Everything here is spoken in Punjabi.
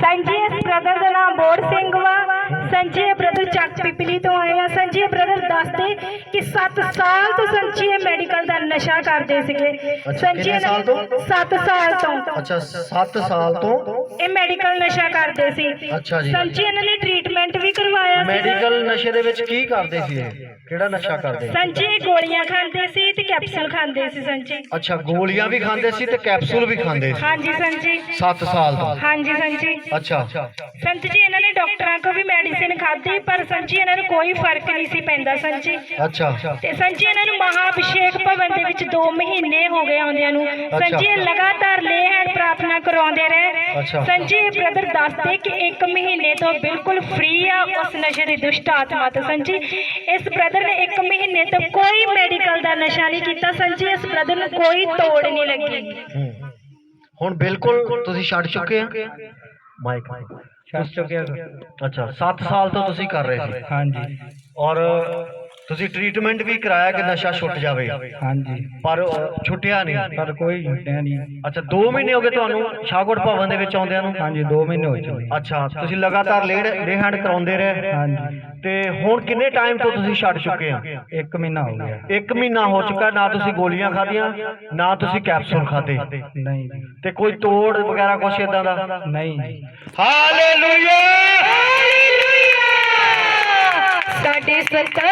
ਸੰਜੇ ਬ੍ਰਦਰ ਦਾ ਨਾਮ ਬੋੜ ਸਿੰਘ ਵਾ। ਸੰਜੇ ਬ੍ਰਦਰ ਚੱਕ ਪਿਪਲੀ ਤੋਂ ਆਏ ਆ। ਸੰਜੇ ਬ੍ਰਦਰ ਦੱਸਦੇ ਕਿ 7 ਸਾਲ ਤੋਂ ਸੰਜੇ ਮੈਡੀਕਲ ਦਾ ਨਸ਼ਾ ਕਰਦੇ ਸੀਗੇ। ਕਿੰਨੇ ਸਾਲ ਤੋਂ? 7 ਸਾਲ ਤੋਂ। ਅੱਛਾ 7 ਸਾਲ ਤੋਂ? ਇਹ ਮੈਡੀਕਲ ਨਸ਼ਾ ਕਰਦੇ ਸੀ। ਅੱਛਾ ਜੀ। ਸੰਜੇ ਇਹਨਾਂ ਨੇ ਸੀ ਮੈਡੀਕਲ ਨਸ਼ੇ ਦੇ ਵਿੱਚ ਕੀ ਕਰਦੇ ਸੀ ਇਹ? ਕਿਹੜਾ ਨਸ਼ਾ ਕਰਦੇ ਸੰਜੇ ਗੋਲੀਆਂ ਖਾਂਦੇ ਸੀ ਤੇ ਕੈਪਸੂਲ ਖਾਂਦੇ ਸੀ ਸੰਜੇ ਅੱਛਾ ਗੋਲੀਆਂ ਵੀ ਖਾਂਦੇ ਸੀ ਤੇ ਕੈਪਸੂਲ ਵੀ ਖਾਂਦੇ ਸੀ? ਹਾਂਜੀ ਸੰਜੇ 7 ਸਾਲ ਤੋਂ? ਹਾਂਜੀ ਸੰਜੇ ਅੱਛਾ। ਸੰਤ ਜੀ ਇਹਨਾਂ ਨੇ ਡਾਕਟਰਾਂ ਕੋਲ ਵੀ ਖਾਧੀ ਪਰ ਸੰਤ ਜੀ ਇਹਨਾਂ ਨੂੰ ਕੋਈ ਫ਼ਰਕ ਨਹੀਂ ਸੀ ਪੈਂਦਾ ਸੰਤ ਜੀ ਅੱਛਾ। ਤੇ ਸੰਤ ਜੀ ਇਹਨਾਂ ਨੂੰ ਮਹਾਅਭਿਸ਼ੇਕ ਭਵਨ ਦੇ ਵਿੱਚ 2 ਮਹੀਨੇ ਹੋ ਗਏ ਆਉਂਦਿਆਂ ਨੂੰ। ਸੰਤ ਜੀ ਇਹ ਲਗਾਤਾਰ ਲੇਹਣ ਪ੍ਰਾਰਥਨਾ ਕਰਾਉਂਦੇ ਰਹੇ। ਅੱਛਾ। ਸੰਤ ਜੀ ਬ੍ਰਦਰ ਦੱਸਦੇ ਕਿ 1 ਮਹੀਨੇ ਤੋਂ ਬਿਲਕੁਲ ਫ੍ਰੀ ਆ ਉਸ ਨਸ਼ੇ ਦੀ ਦੁਸ਼ਟ ਆਤਮਾ ਤੋਂ। ਸੰਤ ਜੀ ਇਸ ਬ੍ਰਦਰ ਨੇ 1 ਮਹੀਨੇ ਤੋਂ ਕੋਈ ਮੈਡੀਕਲ ਦਾ ਨਸ਼ਾ ਨਹੀਂ ਕੀਤਾ। ਸੰਤ ਜੀ ਇਸ ਬ੍ਰਦਰ ਨੂੰ ਕੋਈ ਤੋੜ ਨਹੀਂ ਲੱਗੀ। ਹੁਣ ਬਿਲਕੁਲ ਤੁਸੀਂ ਛੱਡ ਚੁੱਕੇ ਆ? ਮਾਈਕ ਛੱਡ ਚੁੱਕਿਆ ਅੱਛਾ 7 ਸਾਲ ਤੋਂ ਤੁਸੀਂ ਕਰ ਰਹੇ ਸੀ। ਹਾਂਜੀ। ਔਰ ਤੁਸੀਂ ਟ੍ਰੀਟਮੈਂਟ ਵੀ ਕਰਾਇਆ ਕਿ ਨਸ਼ਾ ਛੁੱਟ ਜਾਵੇ? ਹਾਂਜੀ। ਪਰ ਛੁੱਟਿਆ ਨਹੀਂ? ਪਰ ਕੋਈ ਛੁੱਟਿਆ ਨਹੀਂ। ਅੱਛਾ 2 ਮਹੀਨੇ ਹੋ ਗਏ ਤੁਹਾਨੂੰ ਸ਼ਾਹਕੋਟ ਭਵਨ ਦੇ ਵਿੱਚ ਆਉਂਦਿਆਂ ਨੂੰ? ਹਾਂਜੀ 2 ਮਹੀਨੇ ਹੋ ਚੁੱਕੇ। ਅੱਛਾ ਤੁਸੀਂ ਲਗਾਤਾਰ ਲੇਡ ਰੇਹੰਡ ਕਰਾਉਂਦੇ ਰਹੇ? ਹਾਂਜੀ। ਤੇ ਹੁਣ ਕਿੰਨੇ ਟਾਈਮ ਤੋਂ ਤੁਸੀਂ ਛੱਡ ਚੁੱਕੇ ਆ 1 ਮਹੀਨਾ ਹੋ ਗਿਆ। ਇੱਕ ਮਹੀਨਾ ਹੋ ਚੁੱਕਾ ਨਾ ਤੁਸੀਂ ਗੋਲੀਆਂ ਖਾਧੀਆਂ ਨਾ ਤੁਸੀਂ ਕੈਪਸੂਲ ਖਾਦੇ ਨਹੀਂ। ਤੇ ਕੋਈ ਤੋੜ ਵਗੈਰਾ ਕੁਛ ਇਦਾਂ ਦਾ? ਨਹੀਂ। ਹਾਲੇਲੂਇਆ ਸਾਡੇ ਸਰਕਾਰ